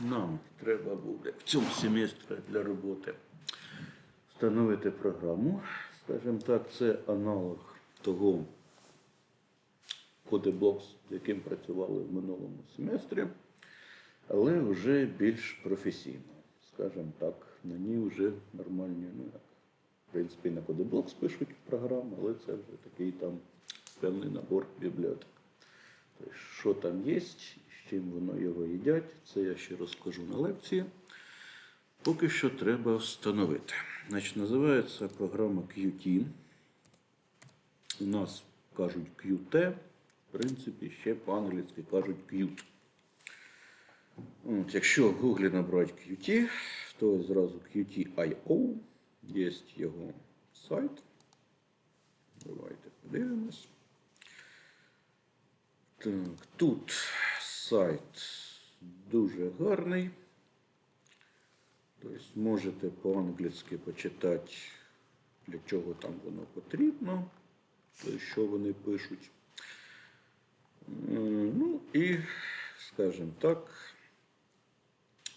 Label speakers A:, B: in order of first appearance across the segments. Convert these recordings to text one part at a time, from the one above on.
A: нам треба буде в цьому семестрі для роботи встановити програму. Скажімо так, це аналог того кодеблокс, з яким працювали в минулому семестрі, але вже більш професійно. Скажімо так, на ній вже нормальні, ну як, в принципі, на кодеблокс пишуть програму, але це вже такий там певний набор бібліотек. Тобто, що там є, чим воно його їдять, це я ще розкажу на лекції. Поки що треба встановити. Значить, називається програма QT. У нас кажуть QT, в принципі, ще по-англійськи кажуть Qt. От, якщо в Google набрати Qt, то зразу Qt.io, є його сайт. Давайте подивимось. Так, тут сайт дуже гарний. Тобто можете по-англійськи почитати, для чого там воно потрібно, що вони пишуть. Ну і, скажімо так,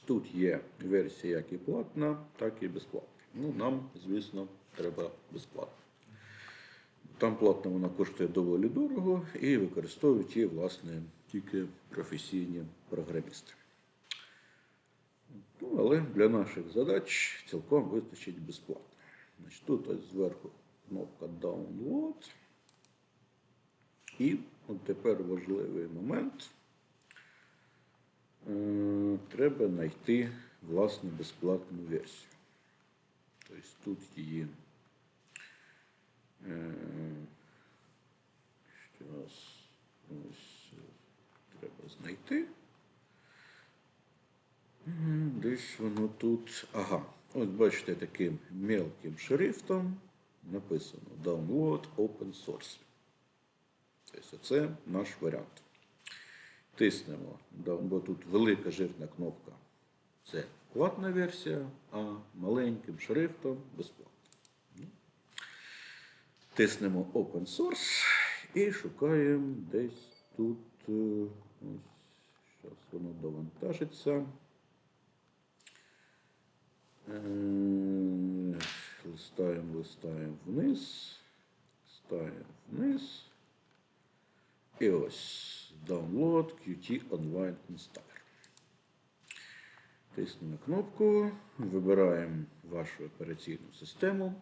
A: тут є версія як і платна, так і безплатна. Ну, нам, звісно, треба безплатно. Там платна вона коштує доволі дорого і використовують її, власне, тільки професійні програмісти. Ну, але для наших задач цілком вистачить безплатно. Значить, тут ось зверху кнопка Download. І от тепер важливий момент. Е, Треба знайти власне безплатну версію. Тобто тут її ще раз ось знайти. Десь воно тут. Ага. Ось бачите таким мелким шрифтом написано Download Open Source. Тобто це наш варіант. Тиснемо, бо тут велика жирна кнопка. Це платна версія, а маленьким шрифтом безплатно. Ну. Тиснемо Open Source і шукаємо десь тут. Зараз воно довантажиться. Е, Листаємо, листаємо вниз, листаємо вниз. І ось Download Qt Online Installer. Тиснемо кнопку, вибираємо вашу операційну систему.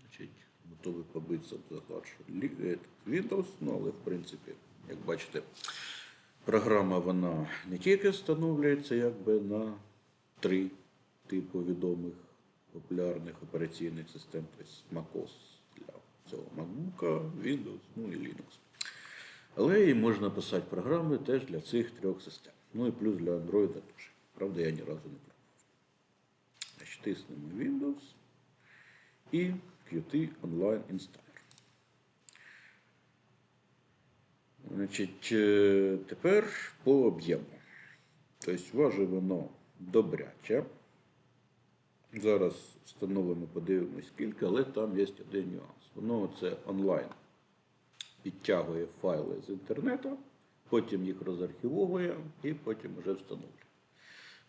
A: Значить, готовий побитися за вашу е, Windows, ну, але в принципі, як бачите, програма вона не тільки встановлюється якби на три типу відомих популярних операційних систем, тобто macOS для цього MacBook, Windows, ну і Linux. Але і можна писати програми теж для цих трьох систем. Ну і плюс для Android теж. Правда, я ні разу не пробував. Значить, тиснемо Windows і Qt Online Installer. Значить, е, тепер по об'єму. Тобто важить воно добряче. Зараз встановимо, подивимось скільки, але там є один нюанс. Воно це онлайн підтягує файли з інтернету, потім їх розархівовує і потім вже встановлює.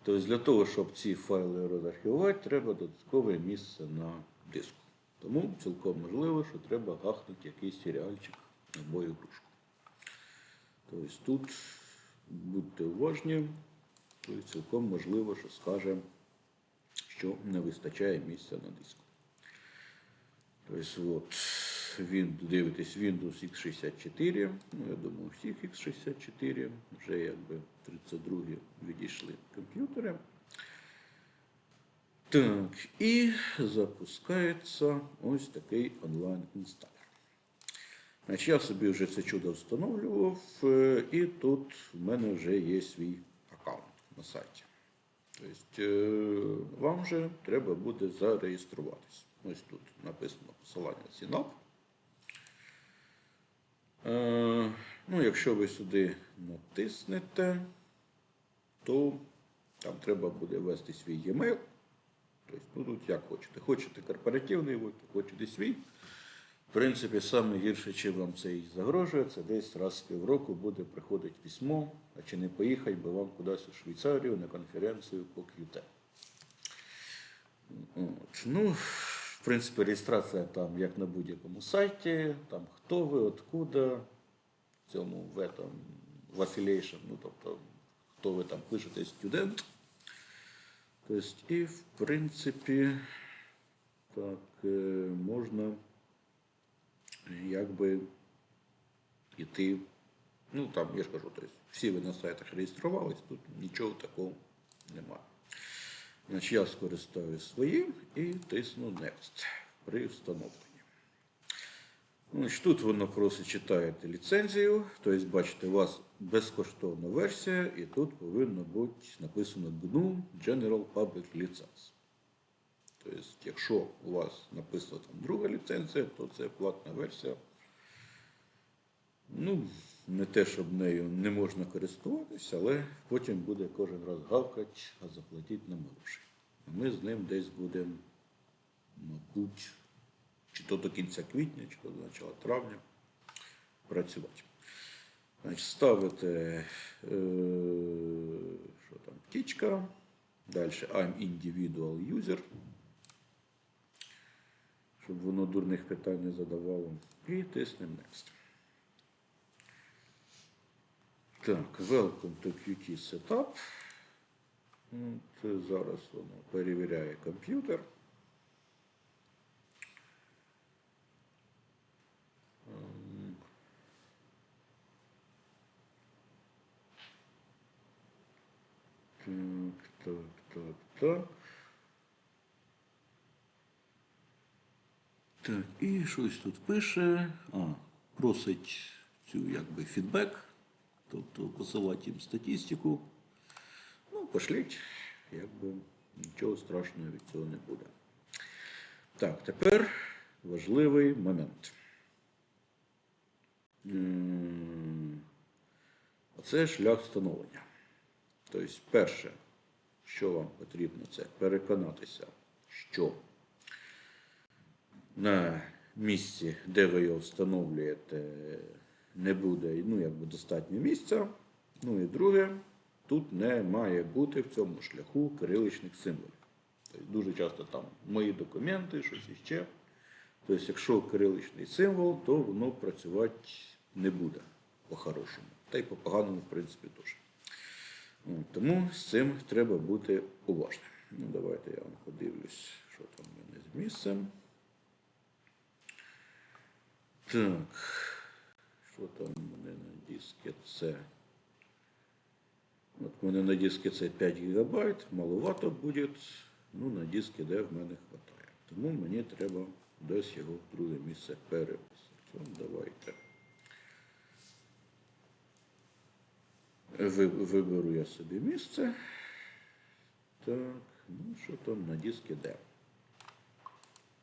A: Тобто для того, щоб ці файли розархівувати, треба додаткове місце на диску. Тому цілком можливо, що треба гахнути якийсь серіальчик або ігрушку. Тобто тут будьте уважні, тобто цілком можливо, що скаже, що не вистачає місця на диску. Тобто, от, він, дивитесь Windows X64, ну, я думаю, всіх X64, вже якби 32 відійшли комп'ютери. Так, і запускається ось такий онлайн-інсталер. Значить, я собі вже це чудо встановлював, е, і тут в мене вже є свій аккаунт на сайті. Тобто е, вам же треба буде зареєструватись. Ось тут написано посилання Synap. Е, Ну, якщо ви сюди натиснете, то там треба буде ввести свій e-mail. Тобто, ну, тут як хочете. Хочете корпоративний, хочете свій. В принципі, саме гірше, чим вам це і загрожує, це десь раз в півроку буде приходити письмо, а чи не поїхати би вам кудись у Швейцарію на конференцію по QT. От. Ну, в принципі, реєстрація там як на будь-якому сайті, там хто ви, откуда, в цьому в, этом, в affiliation, ну тобто, хто ви там пишете, студент. Тобто, і в принципі, так, е, можна якби іти. Ну там, я ж кажу, тобто, всі ви на сайтах реєструвались, тут нічого такого немає. Значить, я скористаю своїм і тисну Next при встановленні. Значить, тут воно просить читаєте ліцензію, тобто, бачите, у вас безкоштовна версія, і тут повинно бути написано GNU General Public License. Тобто, якщо у вас написана там друга ліцензія, то це платна версія. Ну, не те, щоб нею не можна користуватися, але потім буде кожен раз гавкати, а заплатіть нам гроші. Ми з ним десь будемо, мабуть, чи то до кінця квітня, чи то до початку травня працювати. Значить, ставите, е, що там, птічка, далі I'm individual user, щоб воно дурних питань не задавало. І тиснемо Next. Так, welcome to Qt Setup. От, зараз воно перевіряє комп'ютер. Так, так, так, так. Так, і щось тут пише. А, просить цю якби фідбек, тобто посилати їм статистику. Ну, пошліть, якби нічого страшного від цього не буде. Так, тепер важливий момент. Оце шлях встановлення. Тобто, перше, що вам потрібно, це переконатися, що на місці, де ви його встановлюєте, не буде ну, якби достатньо місця. Ну і друге, тут не має бути в цьому шляху кириличних символів. Тобто дуже часто там мої документи, щось іще. Тобто, якщо кириличний символ, то воно працювати не буде по-хорошому. Та й по-поганому, в принципі, теж. Тому з цим треба бути уважним. Ну, давайте я вам подивлюсь, що там в мене з місцем. Так, що там у мене на дискі це? От у мене на дискі це 5 ГБ, маловато буде. Ну, на дискі де в мене вистачає. Тому мені треба десь його в друге місце переписати. Давайте. Виберу я собі місце. Так, ну що там на дискі D?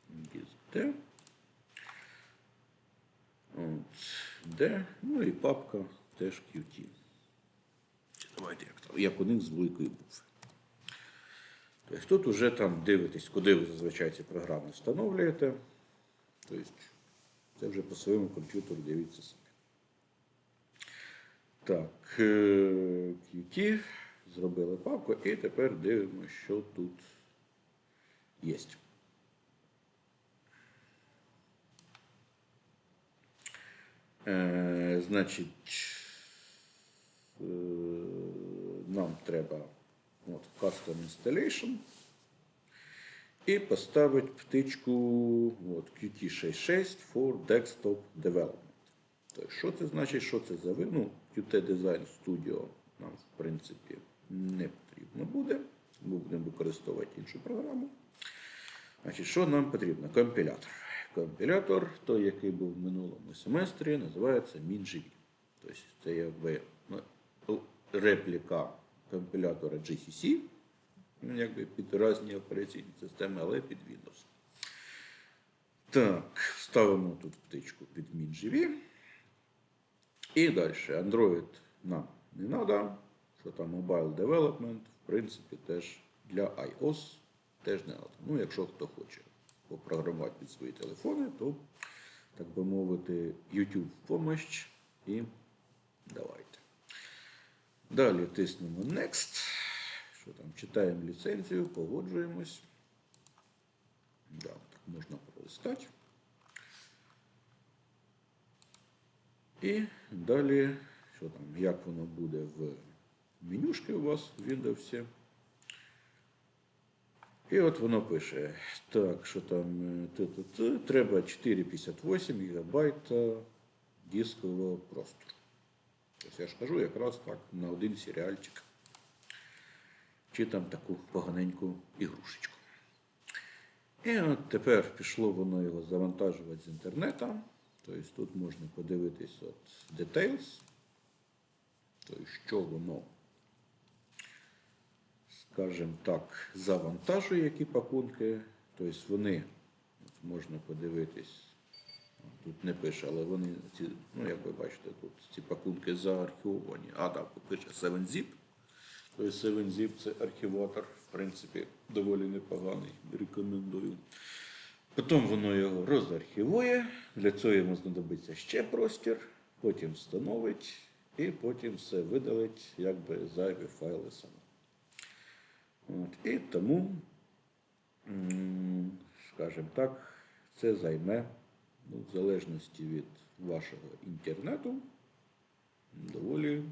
A: Диск D. От, D. Ну і папка теж QT. Давайте як там. Як у них з великої букви. Тобто тут вже там дивитесь, куди ви зазвичай ці програми встановлюєте. Тобто це вже по своєму комп'ютеру дивіться собі. Так, е, QT, зробили папку і тепер дивимося, що тут є. Е, значить, е, нам треба от, Custom Installation і поставити птичку от, QT66 for Desktop Development. Тобто, що це значить, що це за ви- ну, Qt Design Studio нам, в принципі, не потрібно буде. Ми будемо використовувати іншу програму. Значить, що нам потрібно? Компілятор. Компілятор, той, який був в минулому семестрі, називається MinGV. Тобто це якби ну, репліка компілятора GCC, ну, якби під різні операційні системи, але під Windows. Так, ставимо тут птичку під MinGV. І далі. Android нам не треба. Що там Mobile Development, в принципі, теж для iOS теж не треба. Ну, якщо хто хоче попрограмувати під свої телефони, то так би мовити, YouTube в помощь і давайте. Далі тиснемо Next. Що там? Читаємо ліцензію, погоджуємось. Да, так можна пролистати. І далі, що там, як воно буде в менюшки у вас в Windows. І от воно пише, так, що там е, треба 4,58 гігабайта дискового простору. Тобто я ж кажу якраз так на один серіальчик. Чи там таку поганеньку ігрушечку. І от тепер пішло воно його завантажувати з інтернету. Тобто тут можна подивитись от Details. Тобто, що воно, скажімо так, завантажує, які пакунки. Тобто вони, можна подивитись, тут не пише, але вони, ці, ну як ви бачите, тут ці пакунки заархівовані. А, так, пише 7zip. Тобто 7zip це архіватор, в принципі, доволі непоганий, рекомендую. Потім воно його розархівує, для цього йому знадобиться ще простір, потім встановить і потім все видалить, якби зайві файли саме. От, і тому, скажімо так, це займе, ну, в залежності від вашого інтернету, доволі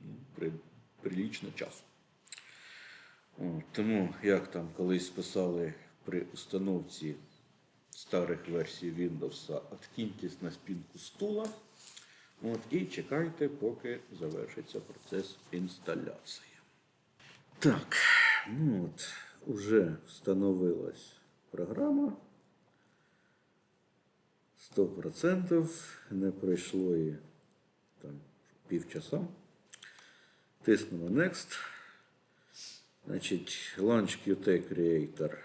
A: ну, при, прилічно часу. Тому, як там колись писали при установці старих версій Windows, откиньтесь на спинку стула от, і чекайте, поки завершиться процес інсталяції. Так, ну от, уже встановилась програма. 100% не пройшло і там півчаса. Тиснемо Next. Значить, Launch Qt Creator.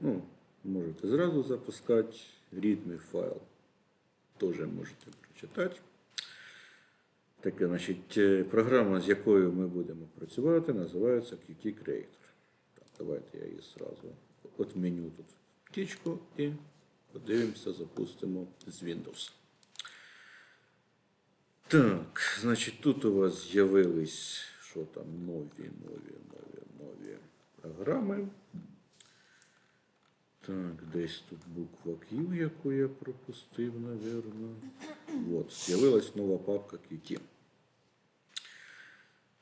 A: Ну, можете зразу запускати. Readme файл теж можете прочитати. Таке, значить, е, програма, з якою ми будемо працювати, називається Qt Creator. Давайте я її зразу отменю тут птічку і подивимося, запустимо з Windows. Так, значить, тут у вас з'явились що там нові, нові, нові, нові програми. Так, десь тут буква Q, яку я пропустив, напевно. От, з'явилась нова папка Qt.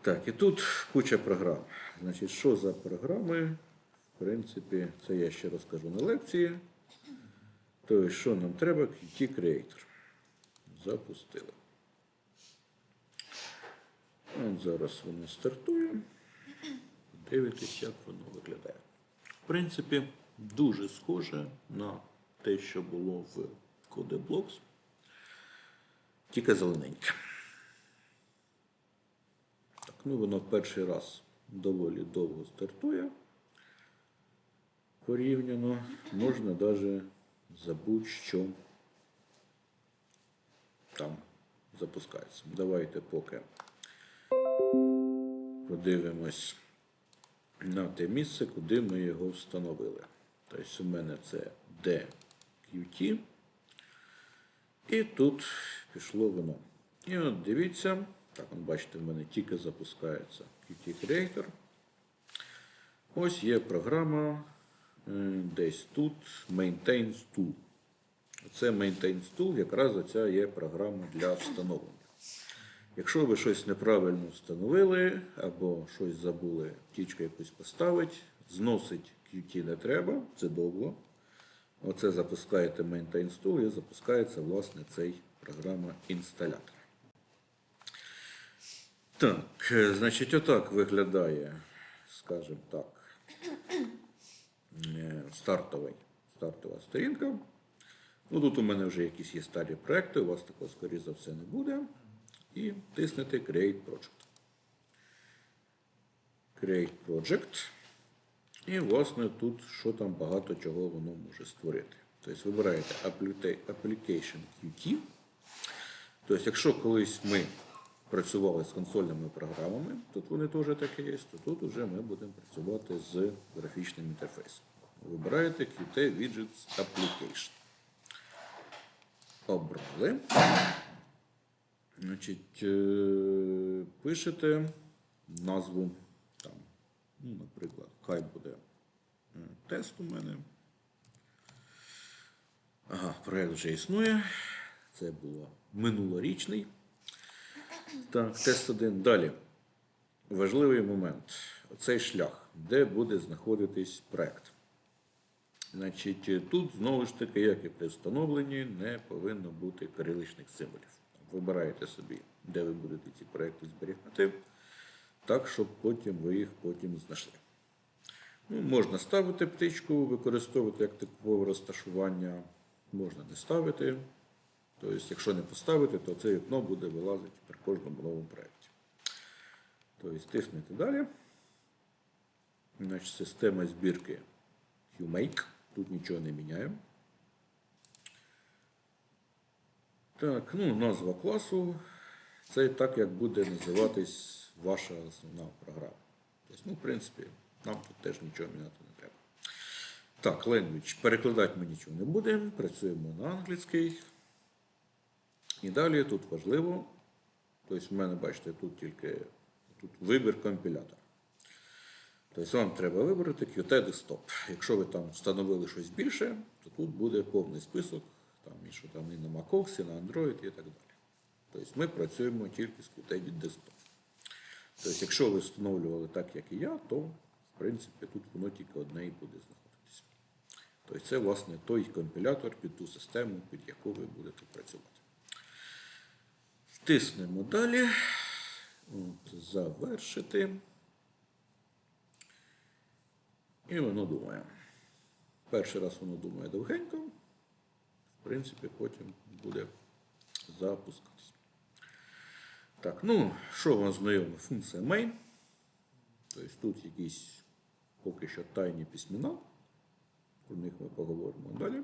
A: Так, і тут куча програм. Значить, що за програми? В принципі, це я ще розкажу на лекції. Тобто, що нам треба? Qt Creator. Запустили. От зараз воно стартує. Дивитесь, як воно виглядає. В принципі, дуже схоже на те, що було в CodeBlocks, тільки зелененьке. Так, ну воно перший раз доволі довго стартує. Порівняно можна навіть забути, що там запускається. Давайте поки подивимось на те місце, куди ми його встановили. Тобто у мене це DQT. І тут пішло воно. І от дивіться, так, бачите, в мене тільки запускається Qt Creator. Ось є програма е, десь тут Maintains Tool. Це Maintains Tool, якраз оця є програма для встановлення. Якщо ви щось неправильно встановили або щось забули, птічку якусь поставити, зносить Qt не треба, це довго. Оце запускаєте Maintains Tool і запускається власне цей програма інсталятор. Так, е, значить, отак виглядає, скажімо так, е, стартовий, стартова сторінка. Ну, тут у мене вже якісь є старі проекти, у вас такого, скоріше за все, не буде. І тиснете Create Project. Create Project. І, власне, тут що там багато чого воно може створити. Тобто вибираєте Application Qt. Тобто, якщо колись ми працювали з консольними програмами, тут вони теж такі є, то тут вже ми будемо працювати з графічним інтерфейсом. Вибираєте Qt Widgets Application. обрали. Значить, е, пишете назву там, ну, наприклад, хай буде е, тест у мене. Ага, проєкт вже існує. Це було минулорічний. Так, тест 1. Далі. Важливий момент. Оцей шлях, де буде знаходитись проєкт. Значить, тут знову ж таки, як і при встановленні, не повинно бути кириличних символів. Вибираєте собі, де ви будете ці проекти зберігати, так, щоб потім ви їх потім знайшли. Ну, можна ставити птичку, використовувати як типове розташування, можна не ставити. Тобто, якщо не поставити, то це вікно буде вилазити при кожному новому проєкті. Тобто, тиснете далі. Значить, система збірки QMake. Тут нічого не міняємо. Так, ну, назва класу. Це так, як буде називатись ваша основна програма. Тобто, ну, в принципі, нам тут теж нічого міняти не треба. Так, language. Перекладати ми нічого не будемо. Працюємо на англійський. І далі тут важливо. Тобто, в мене, бачите, тут тільки тут вибір компілятора. Тобто вам треба вибрати Qt Desktop. Якщо ви там встановили щось більше, то тут буде повний список, там, і що там і на MacOS, і на Android і так далі. Тобто ми працюємо тільки з Qt Desktop. Тобто, якщо ви встановлювали так, як і я, то в принципі тут воно тільки одне і буде знаходитися. Тобто це, власне, той компілятор під ту систему, під яку ви будете працювати. Тиснемо далі. От, завершити. І воно думає. Перший раз воно думає довгенько, в принципі, потім буде запускатися. Так, ну, що вам знайома функція main. Тобто тут якісь поки що тайні письмена. Про них ми поговоримо далі.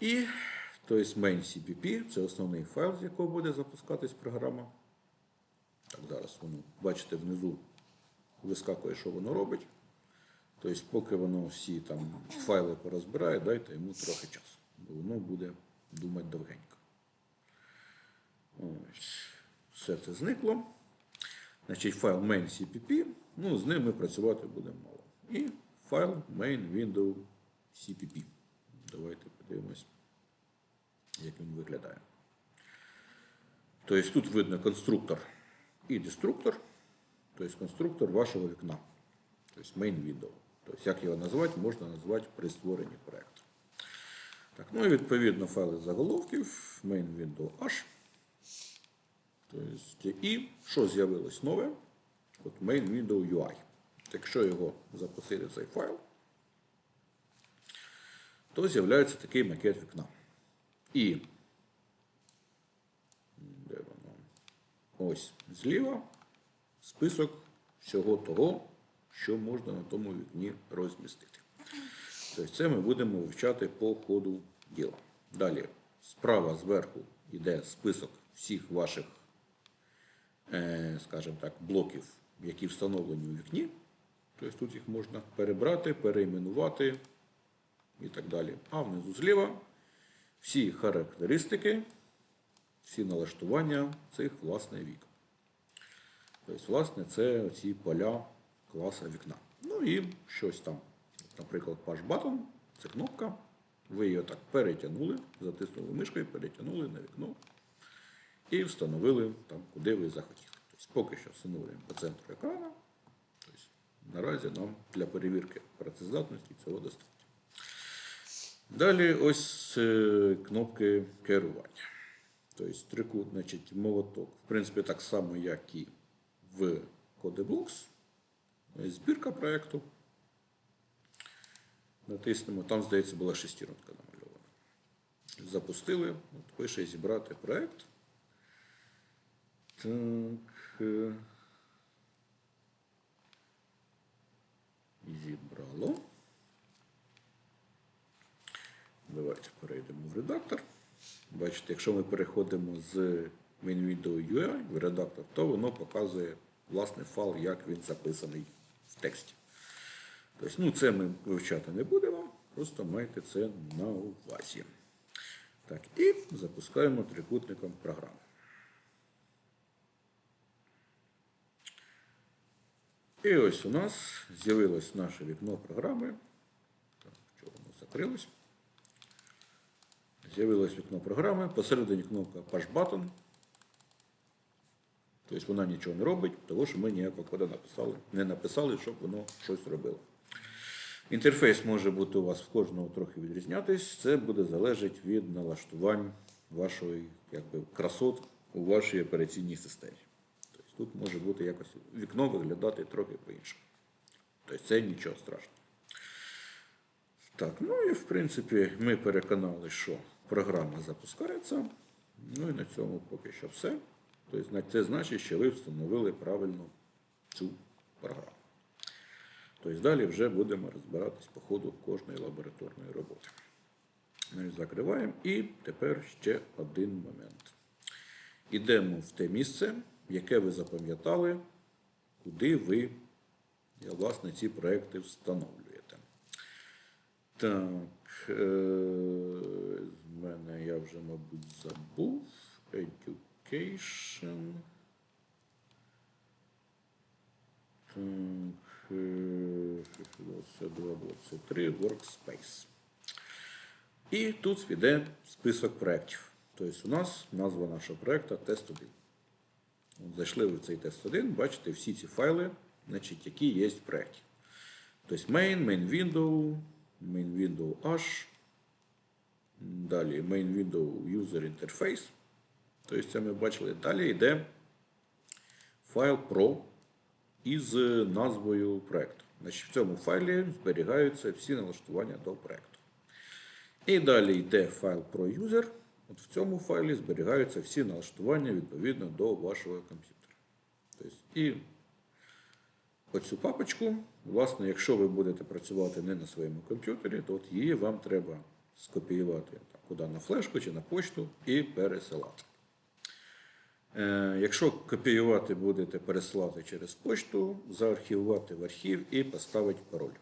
A: І тобто main CPP це основний файл, з якого буде запускатись програма. Так, зараз воно, бачите, внизу вискакує, що воно робить. Тобто, поки воно всі там файли порозбирає, дайте йому трохи часу, бо воно буде думати довгенько. Ось. Все це зникло. Значить, файл main.cpp, ну, з ним ми працювати будемо мало. І файл main window cpp. Давайте подивимось, як він виглядає. Тобто тут видно конструктор і деструктор, тобто конструктор вашого вікна. Тобто main window. Тобто, як його назвати, можна назвати при створенні проєкту. Так, ну і відповідно файли заголовків, main window H. Тобто, і що з'явилось нове? От main window UI. Якщо його запустити цей файл, то з'являється такий макет вікна. І де воно? Ось зліва список всього того, що можна на тому вікні розмістити. Тобто це ми будемо вивчати по ходу діла. Далі, справа зверху йде список всіх ваших, е, скажімо так, блоків, які встановлені у вікні. Тобто тут їх можна перебрати, перейменувати і так далі. А внизу зліва всі характеристики, всі налаштування цих власне вік. Тобто, власне, це ці поля класа вікна. Ну і щось там. Наприклад, Push Button – це кнопка. Ви її так перетягнули, затиснули мишкою, перетягнули на вікно і встановили там, куди ви захотіли. Тобто, поки що встановлюємо по центру екрану. Тобто, наразі нам для перевірки працездатності цього достатньо. Далі ось е, кнопки керування. Тобто трикут, значить, молоток. В принципі, так само, як і в CodeBlocks. Збірка проєкту. Натиснемо, там, здається, була шестірка намальована. Запустили, от пише зібрати проєкт. Так. е, Зібрало. Давайте перейдемо в редактор. Бачите, якщо ми переходимо з MainWindow UI в редактор, то воно показує власне файл, як він записаний в тексті. Тобто, ну, це ми вивчати не будемо, просто майте це на увазі. Так, і запускаємо трикутником програму. І ось у нас з'явилось наше вікно програми. Так, чого воно закрилось? З'явилось вікно програми. Посередині кнопка Push Button. Тобто вона нічого не робить, тому що ми ніякого кода написали, не написали, щоб воно щось робило. Інтерфейс може бути у вас в кожного трохи відрізнятись. Це буде залежати від налаштувань вашої якби, красот у вашій операційній системі. Тобто тут може бути якось вікно виглядати трохи по-іншому. Тобто це нічого страшного. Так, ну і в принципі ми переконали, що програма запускається. Ну і на цьому поки що все. Тобто це значить, що ви встановили правильно цю програму. Тобто далі вже будемо розбиратись по ходу кожної лабораторної роботи. Ми закриваємо. І тепер ще один момент. Ідемо в те місце, яке ви запам'ятали, куди ви власне ці проекти встановлюєте. Так, е, з мене я вже, мабуть, забув. Education. Так, е, 22, 23, Workspace. І тут піде список проєктів. Тобто у нас назва нашого проєкту тест 1. От Зайшли ви в цей тест 1, бачите всі ці файли, значить, які є в проєкті. Тобто main, main window, main window H, далі main window user interface. Тобто ми бачили. Далі йде файл Pro із назвою проєкту. Значить, в цьому файлі зберігаються всі налаштування до проєкту. І далі йде файл Pro User. От в цьому файлі зберігаються всі налаштування відповідно до вашого комп'ютера. Тобто, і оцю папочку, власне, якщо ви будете працювати не на своєму комп'ютері, то от її вам треба скопіювати так, куди на флешку чи на почту і пересилати. Е, Якщо копіювати будете пересилати через почту, заархівувати в архів і поставити пароль.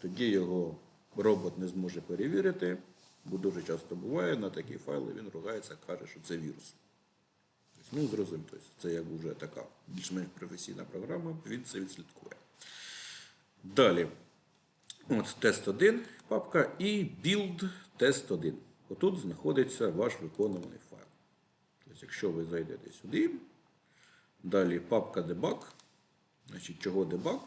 A: Тоді його робот не зможе перевірити, бо дуже часто буває на такі файли він ругається, каже, що це вірус. Тобто, ну, зрозуміло, тобто це як вже така більш-менш професійна програма, він це відслідкує. Далі. От тест 1 папка і build тест 1. Отут знаходиться ваш виконуваний файл. Тобто, якщо ви зайдете сюди, далі папка debug, значить, чого debug?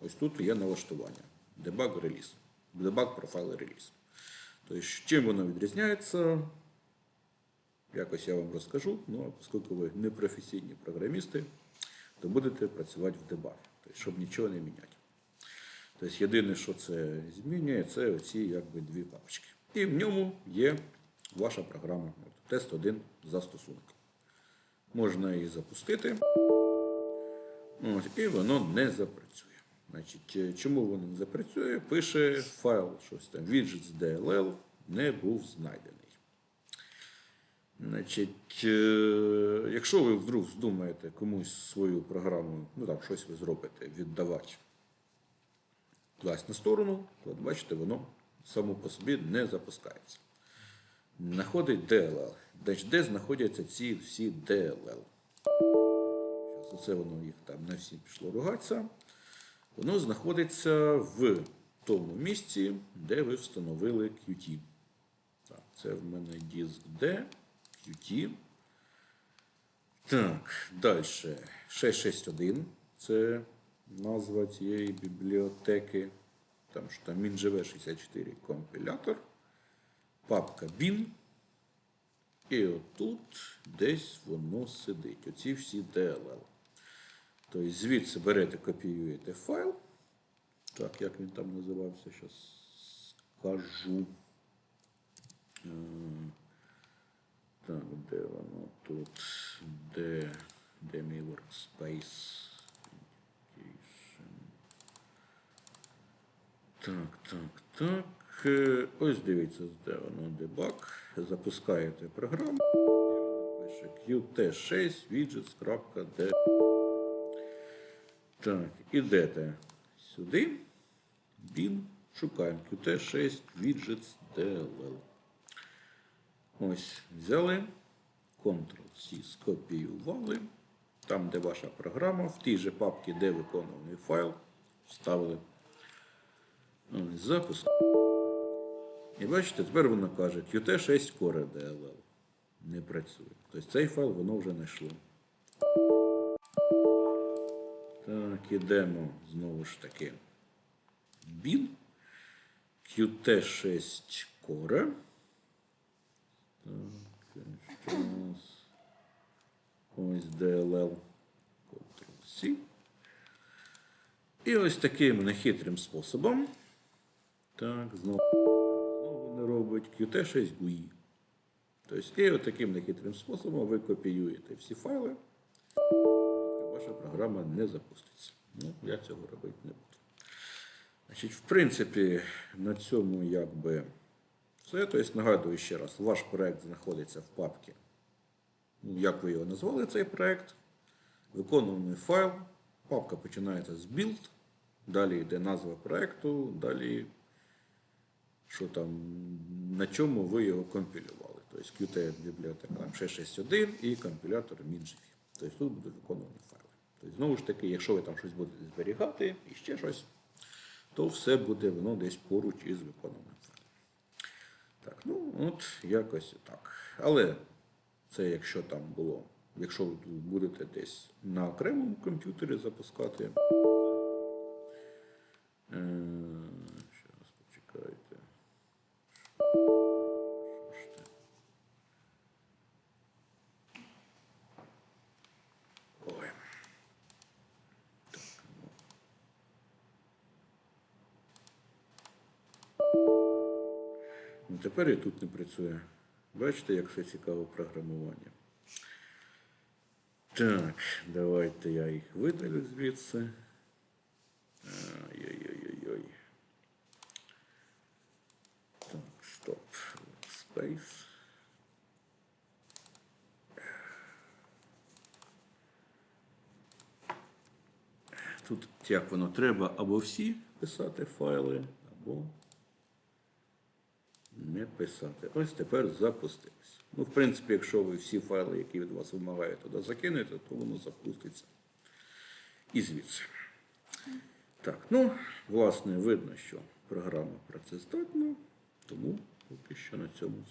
A: Ось тут є налаштування. Debug реліз. Debug профайл реліз. Тобто, чим воно відрізняється, якось я вам розкажу. Ну, оскільки ви не професійні програмісти, то будете працювати в дебагі, тобто, щоб нічого не міняти. Тобто, єдине, що це змінює, це оці якби дві папочки. І в ньому є ваша програма. Тест 1 застосунок. Можна її запустити. Ось, і воно не запрацює. Значить, е, чому воно не запрацює? Пише файл, щось там, widgets DLL не був знайдений. Значить, е, якщо ви вдруг здумаєте комусь свою програму, ну там щось ви зробите, віддавати кудись на сторону, то бачите, воно само по собі не запускається. Знаходить DLL. Значить, де знаходяться ці всі DLL? Оце воно їх там на всі пішло ругатися. Воно знаходиться в тому місці, де ви встановили Qt. Так, це в мене диск D, Qt. Так, далі 661. Це назва цієї бібліотеки. Там що там MinGV64 компілятор. Папка bin. І отут десь воно сидить. Оці всі DLL. Тобто звідси берете, копіюєте файл. Так, як він там називався, зараз скажу. Е, Так, де воно тут? Де, де мій workspace? Education. Так, так, так. Е, Ось дивіться, де воно дебаг. Запускаєте програму. Пише qt6 widgets.d. Так, ідете сюди. Bin. Шукаємо qt6 widgets DLL. Ось взяли, Ctrl-C скопіювали. Там, де ваша програма, в тій же папці, де виконуваний файл, вставили. Запуск. І бачите, тепер воно каже Qt6 Core DLL. Не працює. Тобто цей файл воно вже знайшло. Так, ідемо знову ж таки. Bin. Qt6 Core. Так, ще раз. Ось DLL. Ctrl-C. І ось таким нехитрим способом. Так, знову, знову не робить Qt6 GUI. Тобто, і от таким нехитрим способом ви копіюєте всі файли, поки ваша програма не запуститься. Ну, я цього робити не буду. Значить, в принципі, на цьому якби все. Тобто, нагадую ще раз, ваш проект знаходиться в папці. Ну, як ви його назвали, цей проект? Виконуваний файл. Папка починається з build, далі йде назва проекту, далі що там, на чому ви його компілювали. Тобто Qt бібліотека там 661 і компілятор MinGIF. Тобто тут будуть виконувані файли. Тобто, знову ж таки, якщо ви там щось будете зберігати і ще щось, то все буде воно десь поруч із виконаним файлом. Так, ну от якось так. Але це якщо там було, якщо ви будете десь на окремому комп'ютері запускати. Тепер і тут не працює. Бачите, як все цікаво програмування. Так, давайте я їх видалю звідси. Ой-ой-ой-ой. Так, стоп. Space. Тут як воно треба або всі писати файли, або не писати. Ось тепер запустилось. Ну, в принципі, якщо ви всі файли, які від вас вимагають, туди закинете, то воно запуститься і звідси. Так, ну, власне, видно, що програма працездатна, тому поки що на цьому все.